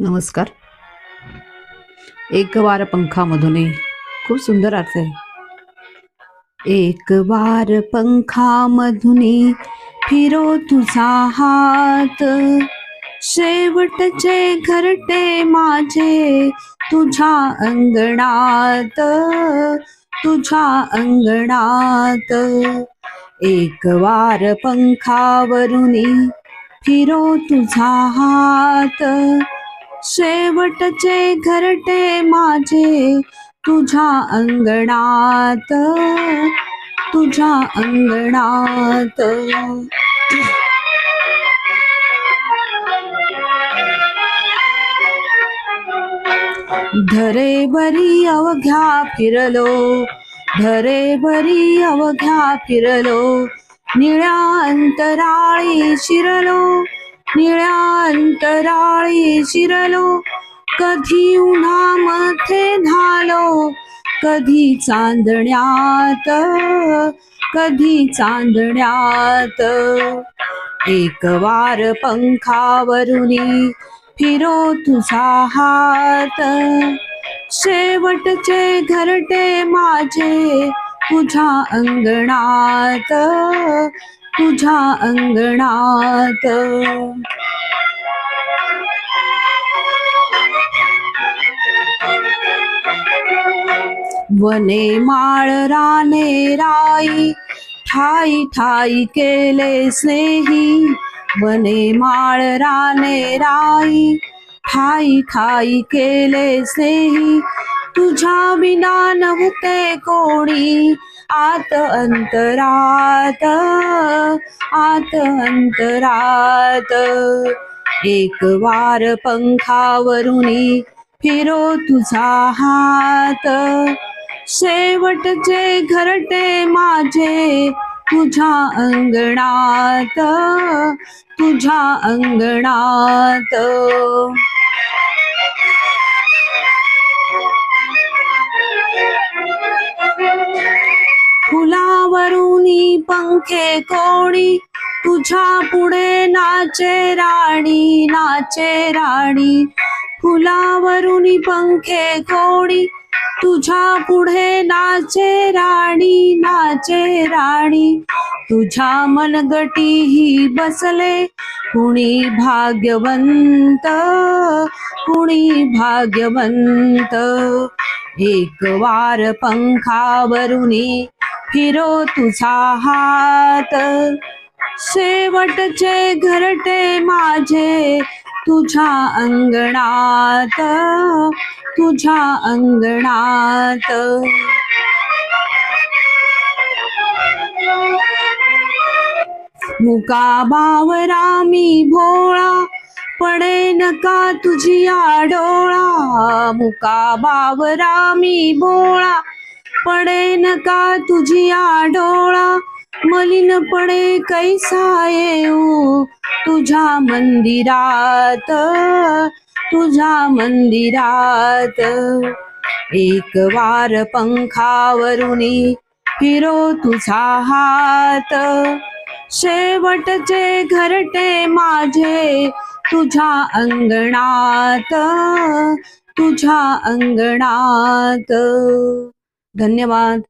नमस्कार. एक वार पंखामधून खूप सुंदर अर्थ आहे. एक वार पंखामधून फिरो तुझा हात. शेवटचे घरटे माझे तुझ्या अंगणात. तुझ्या अंगणात. एक वार पंखावरून फिरो तुझा हात. शेवटचे घरटे माझे तुझ्या अंगणात तुझ्या अंगणात. धरे बरी अवघ्या फिरलो धरे बरी अवघ्या फिरलो निळ्या अंतराळी शिरलो. निळ्या अंतराळी शिरलो. कधी उन्हामध्ये धालो कधी चांदण्यात कधी चांदण्यात. एक वार पंखावरुनी फिरो तुझा हात. शेवटचे घरटे माझे तुझ्या अंगणात. तुझ्या अंगणात. वने माळ राने राई ठाई ठाई केले स्नेही. वने माळ राने राई ठाई ठाई केले स्नेही. तुझ्या विना नव्हते कोणी. आत अंतरात आत अंतरात. एक वार पंखावरुनी फिरो तुझा हात. शेवटचे घरटे माझे तुझ्या अंगणात तुझ्या अंगणात. पंखे कोणी तुझ्या पुढे नाचे राणी नाचे राणी. फुलावरून पंखे कोणी तुझ्या पुढे नाचे राणी नाचे राणी. तुझ्या मनगटी ही बसले कुणी भाग्यवंत कुणी भाग्यवंत. एक वार पंखावरुनी फिरो तुझा हात. शेवटचे घरटे माझे तुझ्या अंगणात. तुझ्या अंगणात. मुका बावरा मी भोळा पडे नका तुझी आडोळा. मुका बावरा मी भोळा पडे का तुझी आडोळा मलिन पडे कैसा येऊ? तुझ्या मंदिरात तुझ्या मंदिरात. एक वार पंखावरुनी फिरो तुझा हात. शेवटचे घरटे माझे तुझ्या अंगणात तुझ्या अंगणात. धन्यवाद.